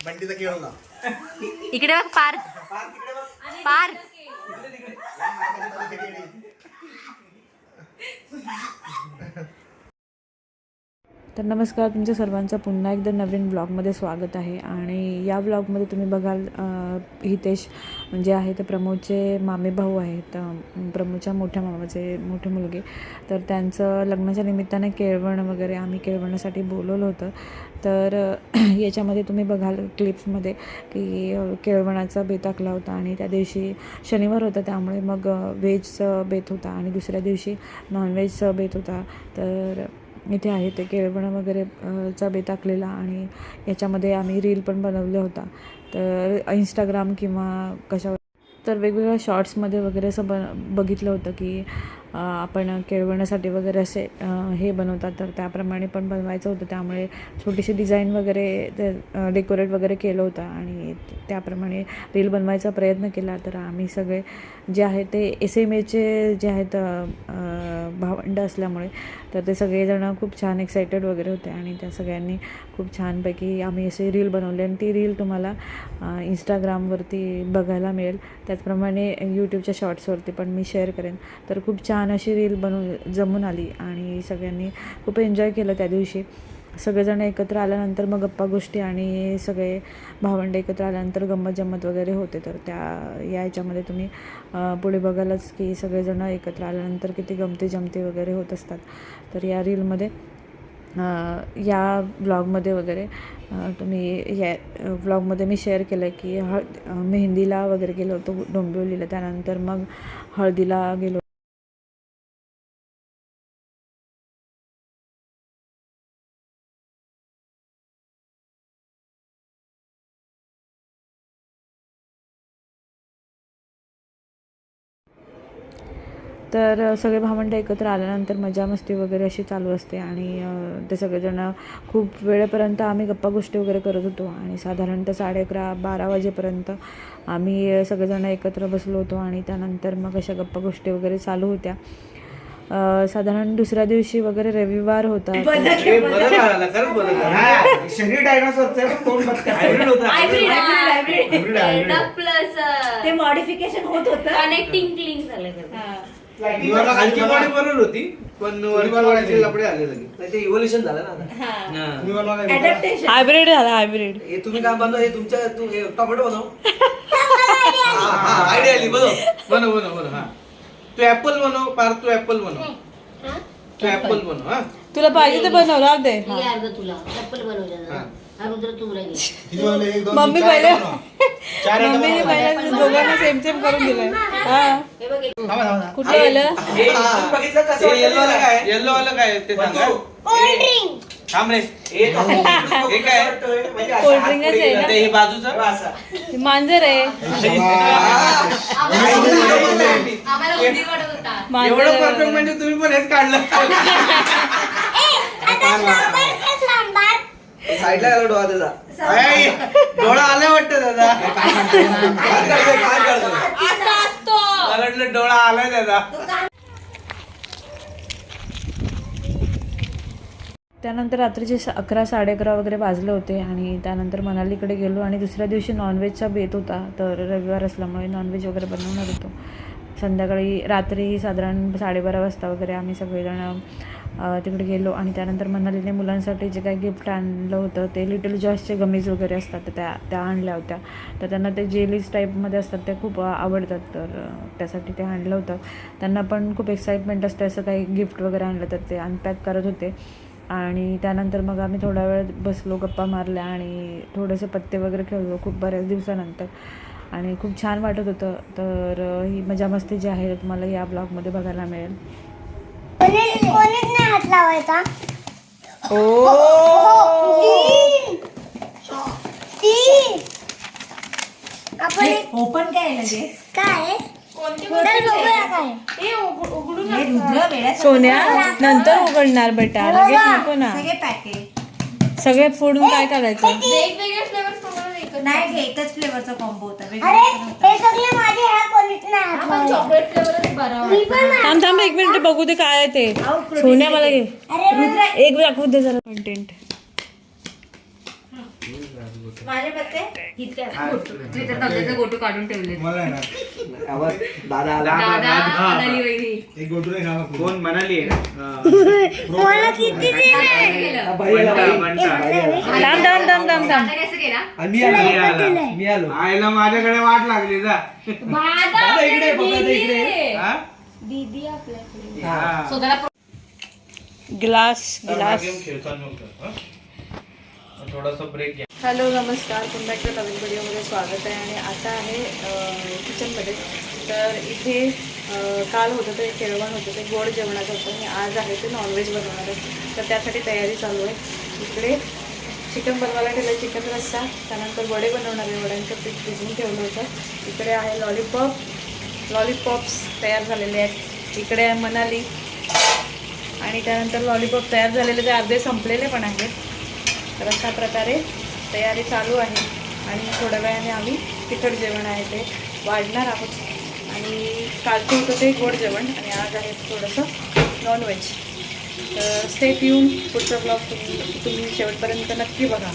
बंटीचा खेळ होता इकडे बघ पार्क. पार्क तर नमस्कार तुमच्या सर्वांचं पुन्हा एकदा नवीन ब्लॉगमध्ये स्वागत आहे. आणि या ब्लॉगमध्ये तुम्ही बघाल हितेश म्हणजे आहे ते प्रमोदचे मामे भाऊ आहेत. प्रमोदच्या मोठ्या मामाचे मोठे मुलगे. तर त्यांचं लग्नाच्या निमित्ताने केळवण वगैरे आम्ही केळवणासाठी बोलवलं होतं. तर याच्यामध्ये तुम्ही बघाल क्लिप्समध्ये की केळवणाचा बेत आखला होता आणि त्या दिवशी शनिवार होता त्यामुळे मग व्हेजचं बेत होता आणि दुसऱ्या दिवशी नॉनव्हेजचं बेत होता. तर इथे आहे ते केळवणं वगैरे चा बेत आखलेला आणि याच्यामध्ये आम्ही रील पण बनवला होता. तर इंस्टाग्राम किंवा कशा तर वेगवेगळ्या शॉर्ट्समध्ये वगैरे असं ब बघितलं होतं की आपण केळवण्यासाठी वगैरे असे हे बनवतात. तर त्याप्रमाणे पण बनवायचं होतं. त्यामुळे छोटीशी डिझाईन वगैरे ते डेकोरेट वगैरे केलं होतं. आणि त्याप्रमाणे रील बनवायचा प्रयत्न केला. तर आम्ही सगळे जे आहे ते एस एम एचे जे आहेत भावंड असल्यामुळे तर ते सगळेजण खूप छान एक्सायटेड वगैरे होते. आणि त्या सगळ्यांनी खूप छानपैकी आम्ही असे रील बनवले. आणि ती रील तुम्हाला इंस्टाग्रामवरती बघायला मिळेल. त्याचप्रमाणे यूट्यूबच्या शॉर्ट्सवरती पण मी शेअर करेन. तर खूप छान छान अशी रील बनवून जमून आली आणि सगळ्यांनी खूप एन्जॉय केलं त्या दिवशी. सगळेजण एकत्र आल्यानंतर मग गप्पा गोष्टी आणि सगळे भावंड एकत्र आल्यानंतर गंमत जम्मत वगैरे होते. तर त्या या याच्यामध्ये तुम्ही पुढे बघालच की सगळेजण एकत्र आल्यानंतर किती गमती जमते वगैरे होत असतात. तर या रीलमध्ये या ब्लॉगमध्ये वगैरे तुम्ही या ब्लॉगमध्ये मी शेअर केलं की हळ मेहंदीला वगैरे गेलो होतो डोंबिवलीला. त्यानंतर मग हळदीला गेलो तर सगळे भावंड एकत्र आल्यानंतर मजा मस्ती वगैरे अशी चालू असते आणि ते सगळेजण खूप वेळेपर्यंत आम्ही गप्पा गोष्टी वगैरे करत होतो आणि साधारणतः साडे अकरा बारा वाजेपर्यंत आम्ही सगळेजण एकत्र बसलो होतो आणि त्यानंतर मग अशा गप्पा गोष्टी वगैरे चालू होत्या. साधारण दुसऱ्या दिवशी वगैरे रविवार होता. हे हा, ते मॉडिफिकेशन होत होतं कनेक्टिंग क्लिंग झालं. बॉडी बरोबर होती पण वरची लपडे आले नाही, ते इव्होल्युशन झालं ना. हा. हायब्रिड झाला हायब्रिड हे तुम्ही काय बनव हे तुमच्या तू हे टोमॅटो बनव. आयडिया आली बनव. बनव बनव बनव हा. तू ऍपल बनव पार तू ऍपल बनव. तू ऍपल बनव हा. तुला पाहिजे तर बनव राहू दे. हे अर्ध तुला. चप्पल बनवलं. हा. हा. मम्मी पहिले मम्मीने. पहिले दोघांना सेम सेम करून हा. हे. थांबा. कुठलं आलं? तुम्ही बघितलं कसं येल्लो वाला वाटतं काय? ते सांगा. थांब रे. हे हे? म्हणजे आहे हे बाजूचं. हे मांजर आहे. मांजर म्हणजे तुम्ही पण हेच काढलं. साईडला घाला डोळा त्याचा डोळा आला वाटतं दादा. असा असतो. मला वाटलं डोळा आलाय दादा. त्यानंतर रात्रीचे स- अकरा साडे अकरा वगैरे वाजले होते आणि त्यानंतर मनालीकडे गेलो आणि दुसऱ्या दिवशी नॉनव्हेजचा बेत होता. तर रविवार असल्यामुळे नॉनव्हेज वगैरे बनवणार होतो. संध्याकाळी रात्री साधारण साडेबारा वाजता वगैरे आम्ही सगळेजण तिकडे गेलो आणि त्यानंतर मनालीने मुलांसाठी जे काही गिफ्ट आणलं होतं ते लिटल जॉसचे गमीज वगैरे असतात तर त्या त्या आणल्या होत्या. तर त्यांना ते जेलीज टाईपमध्ये असतात ते खूप आवडतात. तर त्यासाठी ते आणलं होतं. त्यांना पण खूप एक्साइटमेंट असते असं काही गिफ्ट वगैरे आणलं तर ते अनपॅक करत होते. आणि त्यानंतर मग आम्ही थोडा वेळ बसलो गप्पा मारल्या आणि थोडेसे पत्ते वगैरे खेळलो खूप बऱ्याच दिवसानंतर. आणि खूप छान वाटत होतं. तर ही मजा मस्ती जी आहे तुम्हाला या ब्लॉगमध्ये बघायला मिळेल. कोणीच नाही हात लावायचा? आपण एक- ओपन काय आहे लगेच? काय तर बघूया काय हे रुद्र वेड्या सोन्या नंतर उघडणार बेटा लगेच नको ना. सगळे पॅकेट. सगळे फोडून काय करायचं? वेगवेगळे फ्लेवर्स तुम्हाला एकच नाही घे एकच फ्लेवरचा कॉम्बो होता अरे वेगवेगळा नव्हता. हे सगळे माझे ह्या कोणीच नाही हात आपण लावायचे. चॉकलेट फ्लेवरच बरा मी पण नाही. थांब थांब एक मिनिट बघू दे काय आहे ते अहो, सोन्या मला घे एक दाखवू दे जरा कंटेंट माझे पत्ते इतके मी तर नव्हत्याचे गोटू काढून ठेवले मला आहे ना. आवाज दादा आला. दादा मनाली वहिनी एक गोटू नाही खावा कोण म्हणाली? मला किती मी आलो मी आलो. माझ्याकडे वाट लागली जा. दादा इकडे बघ दादा इकडे? दीदी आपल्याकडे. स्वतःला ग्लास ग्लास game खेळता नव्हतं, हा? थोडासा ब्रेक घ्या. हॅलो नमस्कार. पुन्हा एकदा नवीन व्हिडिओमध्ये स्वागत आहे. आणि आता आहे किचनमध्ये तर इथे काल होतं ते केळवण होतं ते गोड जेवणाचं होतं. आणि आज आहे ते नॉनव्हेज बनवणार आहे. तर त्यासाठी तयारी चालू आहे. इकडे चिकन बनवायला ठेवलं चिकन रस्सा. त्यानंतर वडे बनवणार आहे. वड्यांचं पीठ भिजवून ठेवलं होतं. इकडे आहे लॉलीपॉप लॉलीपॉप्स तयार झालेले आहेत. इकडे आहे मनाली. आणि त्यानंतर लॉलीपॉप तयार झालेले ते अर्धे संपलेले पण आहेत. तर अशा प्रकारे तयारी चालू आहे. आणि थोड्या वेळाने आम्ही तिखट जेवण आहे ते वाढणार आहोत. आणि कालचं होतं ते गोड जेवण आणि आज आहे थोडंसं नॉनव्हेज तर स्टेट येऊन पुढचा ब्लॉग तुम्ही तुम्ही शेवटपर्यंत नक्की बघा.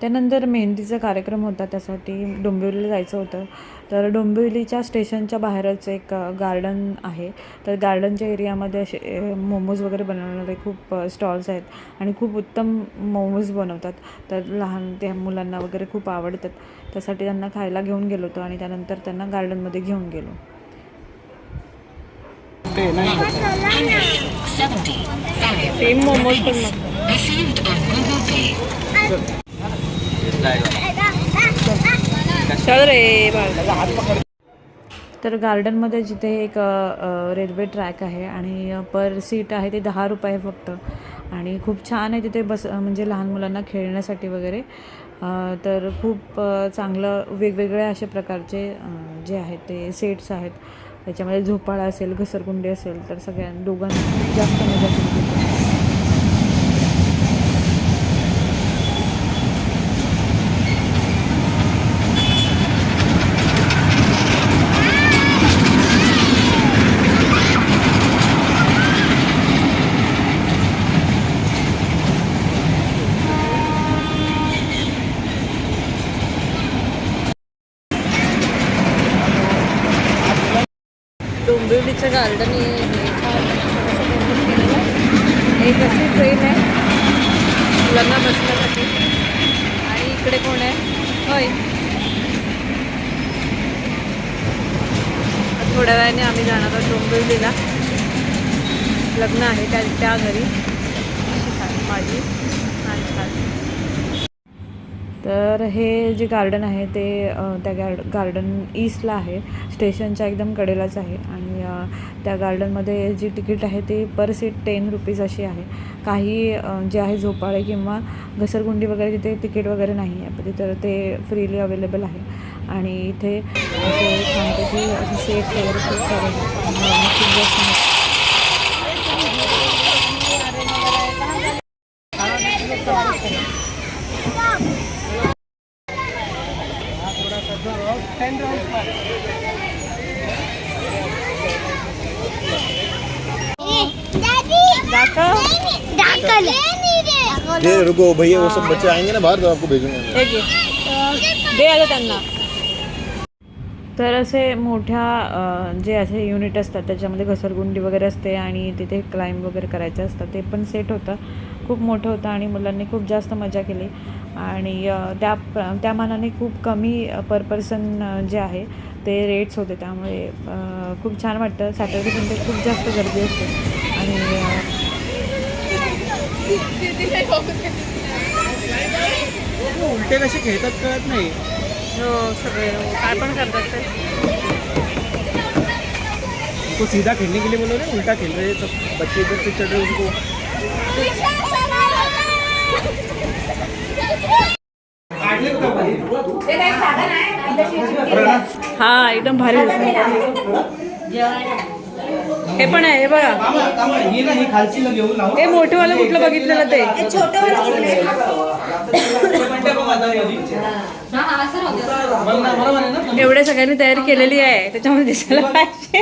त्यानंतर मेहंदीचा कार्यक्रम होता त्यासाठी डोंबिवलीला जायचं होतं. तर डोंबिवलीच्या स्टेशनच्या बाहेरच एक गार्डन आहे. तर गार्डनच्या एरियामध्ये असे मोमोज वगैरे बनवणारे खूप स्टॉल्स आहेत आणि खूप उत्तम मोमोज बनवतात. तर लहान त्या मुलांना वगैरे खूप आवडतात. त्यासाठी त्यांना खायला घेऊन गेलो होतो आणि त्यानंतर त्यांना गार्डनमध्ये घेऊन गेलो. सेम मोमोज पण चल रे तर गार्डनमध्ये जिथे एक रेल्वे ट्रॅक आहे आणि पर सीट आहे ते दहा रुपये फक्त. आणि खूप छान आहे तिथे बस म्हणजे लहान मुलांना खेळण्यासाठी वगैरे. तर खूप चांगलं वेगवेगळ्या अशा प्रकारचे जे आहेत ते सेट्स आहेत. त्याच्यामध्ये झोपाळा असेल घसरकुंडी असेल तर सगळ्या दोघांना जास्त मजा केली तिथे. गार्डन एक अशी ट्रेन आहे. मुलांना बसण्यासाठी. आणि इकडे कोण आहे? होय. थोड्या वेळाने आम्ही जाणार आहोत डोंबिवलीला. लग्न आहे त्या त्या घरी. अशी माझी. तर हे जे गार्डन आहे ते त्या गार्ड गार्डन ईस्टला आहे. स्टेशनच्या एकदम कडेलाच आहे. आणि त्या गार्डनमध्ये जी तिकीट आहे ती पर सीट टेन रुपीज अशी आहे. काही जे आहे झोपाळे किंवा घसरगुंडी वगैरे तिथे तिकीट वगैरे नाही आहे. तिथे तर ते फ्रीली अवेलेबल आहे. आणि इथे असे छानपैकी असे सेफ वगैरे खूप सारे. खूप जास्त ये रुको भैया वो सब बच्चे आएंगे ना बाहर तो आपको भेजूंगा हे घे. दे आता त्यांना. तर असे मोठ्या जे असे युनिट असतात त्याच्यामध्ये घसरगुंडी वगैरे असते आणि तिथे क्लाइंब वगैरे करायचं असतं ते पण सेट होतं. खूप मोठं होतं आणि मुलांनी खूप जास्त मजा केली. आणि त्या प्र- त्या मानाने खूप कमी पर पर्सन जे आहे ते रेट्स होते. त्यामुळे खूप छान वाटतं. सॅटर्डे संडे खूप जास्त गर्दी असते. आणि अ, उलटे कसे खेळतात कळत नाही. हो सगळे हो, काय पण करतात ते. तो सीधा खेलने के लिए बोलो ना उल्टा खेल रहे हैं सब बच्चे इधर से चढ़ रहे हैं उसको? हा एकदम भारी. हे पण आहे हे बघा. ही ही हे मोठंवालं कुठलं बघितलेलं ते? एवढ्या सगळ्यांनी तयारी केलेली आहे त्याच्यामध्ये दिसायला पाहिजे.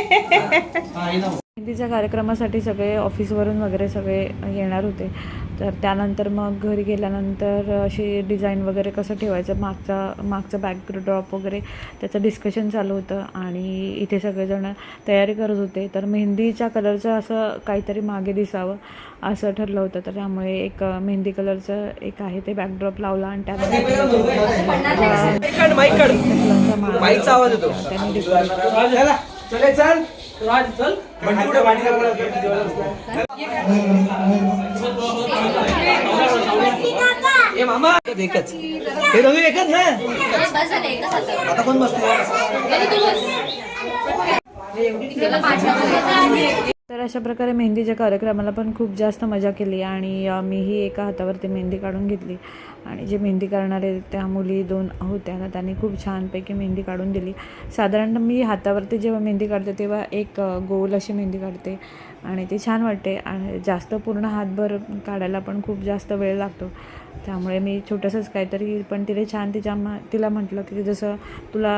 मेहंदीच्या कार्यक्रमासाठी सगळे ऑफिसवरून वगैरे सगळे येणार होते. तर त्यानंतर मग घरी गेल्यानंतर अशी डिझाईन वगैरे कसं ठेवायचं मागचा मागचं बॅकड्रॉप वगैरे त्याचं डिस्कशन चालू होतं आणि इथे सगळेजण तयारी करत होते. तर मेहंदीच्या कलरचं असं काहीतरी मागे दिसावं असं ठरलं होतं. तर त्यामुळे एक मेहंदी कलरचं एक आहे ते बॅकड्रॉप लावला आणि त्यामध्ये त्यांनी चला चले. चल. राज चल बंटी बाटलीला बोला. ए मामा. एकच. हे दोघे एकच ना? आता कोण बसतो तर अशा प्रकारे मेहंदीच्या कार्यक्रमाला पण खूप जास्त मजा केली आणि मीही एका हातावरती मेहंदी काढून घेतली. आणि जे मेहंदी करणारे त्या मुली दोन होत्या ना त्यांनी खूप छानपैकी मेहंदी काढून दिली. साधारण मी हातावरती जेव्हा मेहंदी काढते तेव्हा एक गोल अशी मेहंदी काढते आणि ती छान वाटते. आणि जास्त पूर्ण हातभर काढायला पण खूप जास्त वेळ लागतो. त्यामुळे मी छोटंसंच काहीतरी पण तिने छान तिच्या म तिला म्हटलं की जसं तुला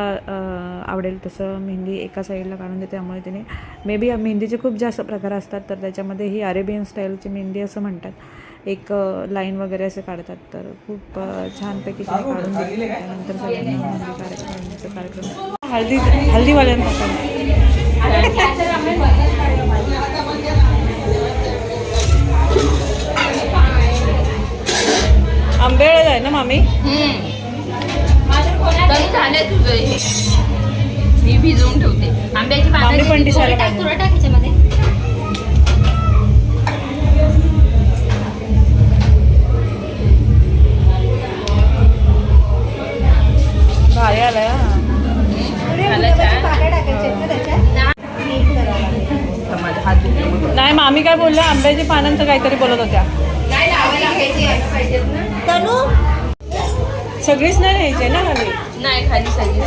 आवडेल तसं मेहंदी एका साईडला काढून दे. त्यामुळे तिने मे बी मेहंदीचे खूप जास्त प्रकार असतात तर त्याच्यामध्ये ही अरेबियन स्टाईलची मेहंदी असं म्हणतात. एक लाईन वगैरे असं काढतात. तर खूप छानपैकी तिने काढून दिली. त्यानंतर सगळ्यांनी मेहंदी कार्यक्रम हळदी हल्दीवाल्यांपासून. आंबेळ आहे ना मामी? तर झालंय तुझं हे. मी भिजवून ठेवते. आंब्याची आंबे पण दिसायला पाहिजे. भारी आलाय हा. नाही मामी काय बोलल्या? आंब्याच्या पानांचं काहीतरी बोलत होत्या नाही लावायला घ्यायची आहे पाहिजेत ना तनू सगळीच नाही न्यायची ना खाली? नाही खाली सगळी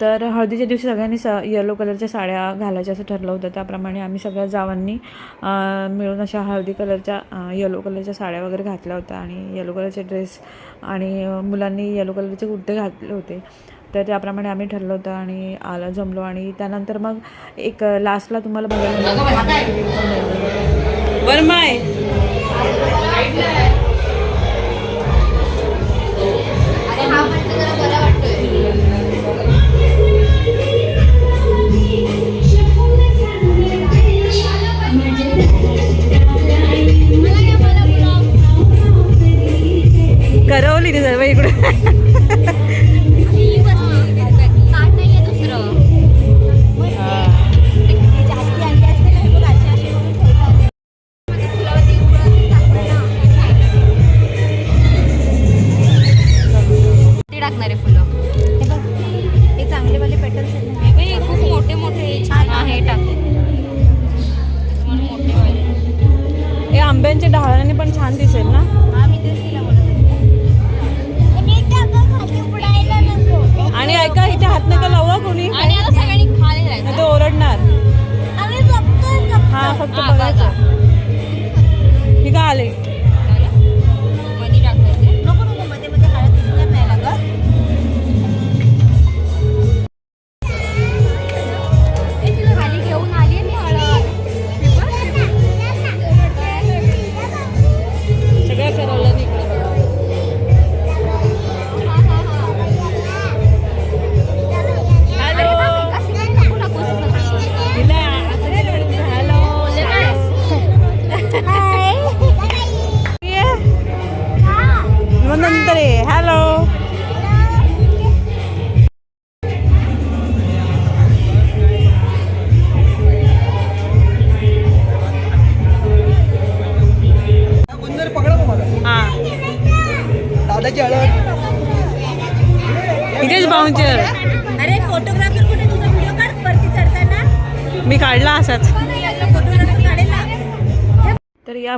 तर हळदीच्या दिवशी सगळ्यांनी स येलो कलरच्या साड्या घालायच्या असं ठरलं होतं. त्याप्रमाणे आम्ही सगळ्या जावांनी मिळून अशा हळदी कलरच्या येलो कलरच्या साड्या वगैरे घातल्या होत्या. आणि येलो कलरचे ड्रेस आणि मुलांनी येलो कलरचे कुर्ते घातले होते. तर त्याप्रमाणे आम्ही ठरलं होतं आणि आलं जमलो. आणि त्यानंतर मग एक लास्टला तुम्हाला बघायला करवली ती सर्व इकडे.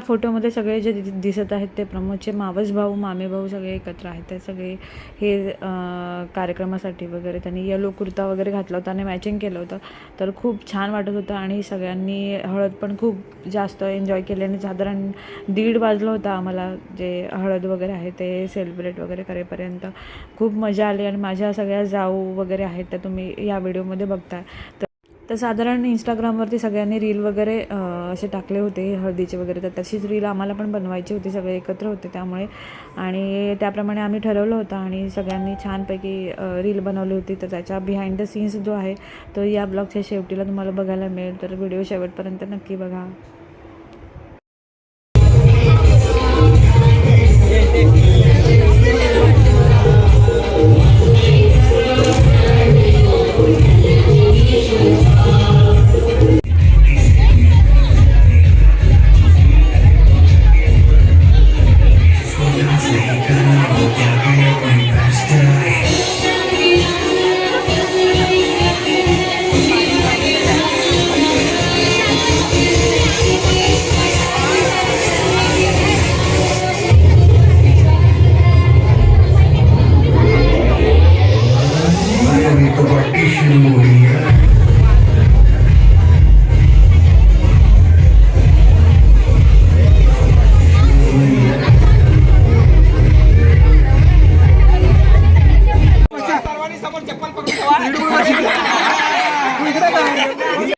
फोटोमध्ये सगळे जे दि- दिसत आहेत ते प्रमोदचे मावस भाऊ मामे भाऊ सगळे एकत्र आहेत. ते सगळे हे कार्यक्रमासाठी वगैरे त्यांनी येलो कुर्ता वगैरे घातला होता आणि मॅचिंग केलं होतं. तर खूप छान वाटत होतं आणि सगळ्यांनी हळद पण खूप जास्त एन्जॉय केली आणि साधारण दीड वाजलं होतं आम्हाला जे हळद वगैरे आहे ते सेलिब्रेट वगैरे करेपर्यंत. खूप मजा आली आणि माझ्या सगळ्या जाऊ वगैरे आहेत त्या तुम्ही या व्हिडिओमध्ये बघताय. तर तर साधारण इंस्टाग्रामवरती सगळ्यांनी रील वगैरे असे टाकले होते हळदीचे वगैरे. तर तशीच रील आम्हाला पण बनवायची होती सगळे एकत्र होते त्यामुळे. आणि त्याप्रमाणे आम्ही ठरवलं होतं आणि सगळ्यांनी छानपैकी रील बनवली होती. तर त्याच्या बिहाइंड द सीन्स जो आहे तो या ब्लॉगच्या शेवटीला तुम्हाला बघायला मिळेल. तर व्हिडिओ शेवटपर्यंत नक्की बघा. こんにちは。